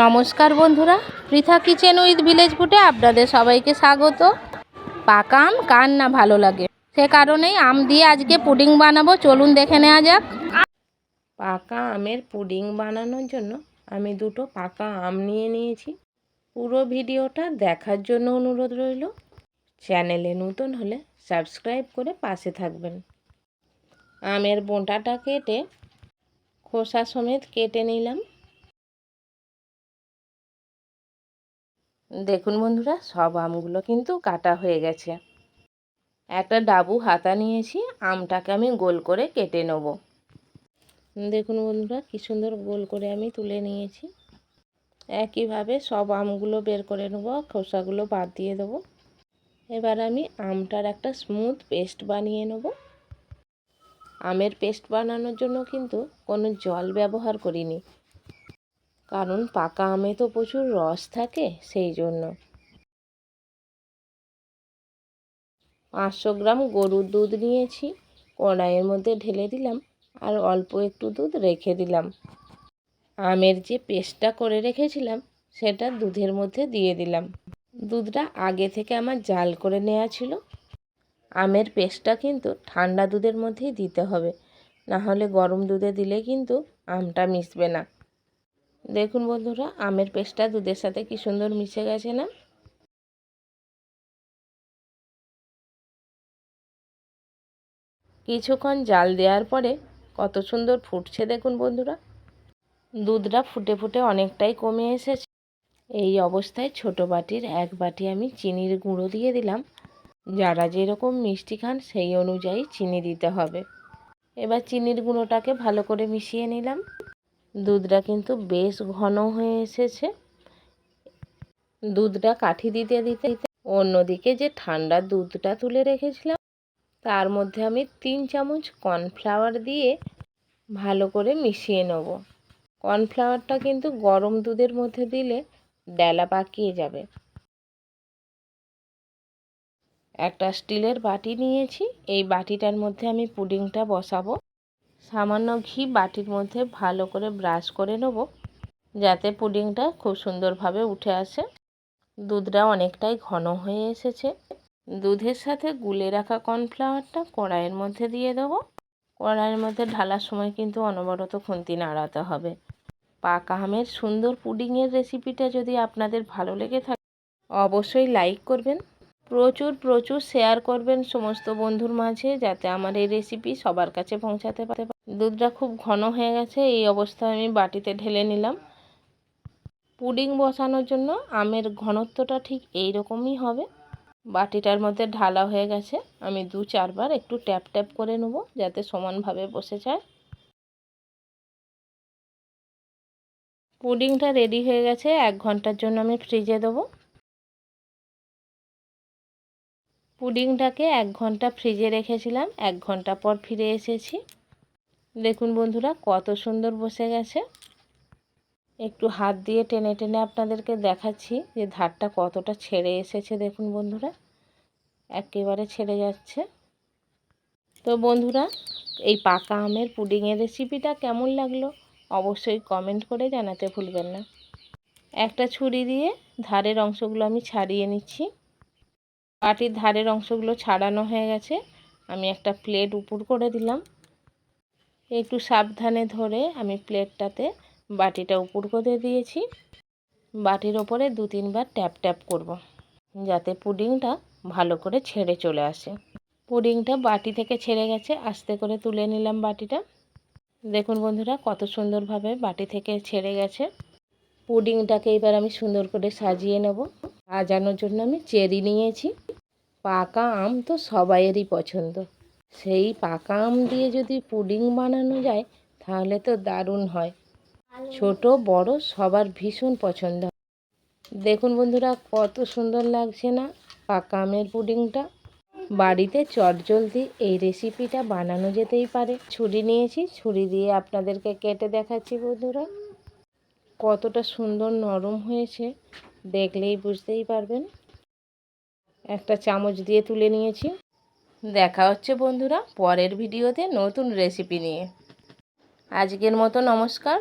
নমস্কার বন্ধুরা, Pritha kitchen with village ফুটে আপনাদের সবাইকে স্বাগত। পাকা আম কার না ভালো লাগে? সে কারণেই আম দিয়ে আজকে পুডিং বানাবো, চলুন দেখে নেওয়া যাক। পাকা আমের পুডিং বানানোর জন্য আমি দুটো পাকা আম নিয়ে নিয়েছি। পুরো ভিডিওটা দেখার জন্য অনুরোধ রইল। চ্যানেলে নতুন হলে সাবস্ক্রাইব করে পাশে থাকবেন। আমের বোঁটাটা কেটে খোসা সমেত কেটে নিলাম। দেখুন বন্ধুরা, সব আমগুলো কিন্তু কাটা হয়ে গেছে। একটা ডাবু হাতা নিয়েছি, আমটাকে আমি গোল করে কেটে নেব। দেখুন বন্ধুরা, কি সুন্দর গোল করে আমি তুলে নিয়েছি। একইভাবে সব আমগুলো বের করে নেব, খোসাগুলো বাদ দিয়ে দেবো। এবার আমি আমটার একটা স্মুথ পেস্ট বানিয়ে নেব। আমের পেস্ট বানানোর জন্য কিন্তু কোনো জল ব্যবহার করিনি। কারণ পাকা আমে তো প্রচুর রস থাকে সেই জন্য। পাঁচশো গ্রাম গরুর দুধ নিয়েছি, কড়াইয়ের মধ্যে ঢেলে দিলাম আর অল্প একটু দুধ রেখে দিলাম। আমের যে পেস্টটা করে রেখেছিলাম, সেটা দুধের মধ্যে দিয়ে দিলাম। দুধটা আগে থেকে আমার জাল করে নেওয়া ছিল। আমের পেস্টটা কিন্তু ঠান্ডা দুধের মধ্যেই দিতে হবে না হলে গরম দুধে দিলে কিন্তু আমটা মিশবে না। দেখুন বন্ধুরা, আমের পেস্টটা দুধের সাথে কি সুন্দর মিশে গেছে না? কিছুক্ষণ জাল দেওয়ার পরে কত সুন্দর ফুটছে দেখুন বন্ধুরা। দুধটা ফুটে ফুটে অনেকটাই কমে এসেছে। এই অবস্থায় ছোট বাটির এক বাটি আমি চিনির গুঁড়ো দিয়ে দিলাম। যারা যেরকম মিষ্টি খান সেই অনুযায়ী চিনি দিতে হবে। এবার চিনির গুঁড়োটাকে ভালো করে মিশিয়ে নিলাম। দুধটা কিন্তু বেশ ঘন হয়ে এসেছে। দুধটা কাঠি দিতে দিতে দিতে অন্যদিকে যে ঠান্ডা দুধটা তুলে রেখেছিলাম, তার মধ্যে আমি তিন চামচ কর্নফ্লাওয়ার দিয়ে ভালো করে মিশিয়ে নেব। কর্নফ্লাওয়ারটা কিন্তু গরম দুধের মধ্যে দিলে ডেলা পাকিয়ে যাবে। একটা স্টিলের বাটি নিয়েছি। এই বাটিটার মধ্যে আমি পুডিংটা বসাবো। সামান্য ঘি বাটির মধ্যে ভালো করে ব্রাশ করে নেব। যাতে পুডিংটা খুব সুন্দরভাবে উঠে আসে। দুধটা অনেকটাই ঘন হয়ে এসেছে। দুধের সাথে গুলে রাখা কর্নফ্লাওয়ারটা কড়াইয়ের মধ্যে দিয়ে দেবো। কড়াইয়ের মধ্যে ঢালার সময় কিন্তু অনবরত খুন্তি নাড়াতে হবে। পাকা আমের সুন্দর পুডিংয়ের রেসিপিটা যদি আপনাদের ভালো লেগে থাকে, অবশ্যই লাইক করবেন প্রচুর প্রচুর শেয়ার করবেন সমস্ত বন্ধুর মাঝে যাতে আমার এই রেসিপি সবার কাছে পৌঁছাতে পারে। দুধটা খুব ঘন হয়ে গেছে, এই অবস্থায় আমি বাটিতে ঢেলে নিলাম। পুডিং বসানোর জন্য আমের ঘনত্বটা ঠিক এই রকমই হবে। বাটিটার মধ্যে ঢালা হয়ে গেছে, আমি দু চারবার একটু ট্যাপ ট্যাপ করে নেব যাতে সমানভাবে বসে যায়। পুডিংটা রেডি হয়ে গেছে, এক ঘণ্টার জন্য আমি ফ্রিজে দেবো। পুডিংটাকে এক ঘণ্টা ফ্রিজে রেখেছিলাম, এক ঘণ্টা পর ফিরে এসেছি। দেখুন বন্ধুরা, কত সুন্দর বসে গেছে। একটু হাত দিয়ে টেনে টেনে আপনাদেরকে দেখাচ্ছি যে ধারটা কতটা ছেড়ে এসেছে। দেখুন বন্ধুরা, একেবারে ছেড়ে যাচ্ছে। তো বন্ধুরা, এই পাকা আমের পুডিংয়ের রেসিপিটা কেমন লাগল অবশ্যই কমেন্ট করে জানাতে ভুলবেন না। একটা ছুরি দিয়ে ধারের অংশগুলো আমি ছাড়িয়ে নিচ্ছি। বাটির ধারের অংশগুলো ছাড়ানো হয়ে গেছে। আমি একটা প্লেট উপর করে দিলাম। একটু সাবধানে ধরে আমি প্লেটটাতে বাটিটা উপর করে দিয়েছি। বাটির ওপরে দু তিনবার ট্যাপ ট্যাপ করব। যাতে পুডিংটা ভালো করে ছেড়ে চলে আসে। পুডিংটা বাটি থেকে ছেড়ে গেছে, আস্তে করে তুলে নিলাম বাটিটা। দেখুন বন্ধুরা, কত সুন্দরভাবে বাটি থেকে ছেড়ে গেছে। পুডিংটাকে এবার আমি সুন্দর করে সাজিয়ে নেব। সাজানোর জন্য আমি চেরি নিয়েছি। পাকা আম তো সবাইয়েরই পছন্দ। সেই পাকা আম দিয়ে যদি পুডিং বানানো যায়, তাহলে তো দারুণ হয়। ছোট, বড়, সবার ভীষণ পছন্দ। দেখুন বন্ধুরা, কত সুন্দর লাগছে না পাকা আমের পুডিংটা। বাড়িতে চটজলদি এই রেসিপিটা বানানো যেতেই পারে। ছুরি নিয়েছি, ছুরি দিয়ে আপনাদেরকে কেটে দেখাচ্ছি বন্ধুরা। কতটা সুন্দর নরম হয়েছে, দেখলেই বুঝতেই পারবেন। একটা চামচ দিয়ে তুলে নিয়েছি। দেখা হচ্ছে বন্ধুরা পরের ভিডিওতে নতুন রেসিপি নিয়ে। আজকের মতো নমস্কার।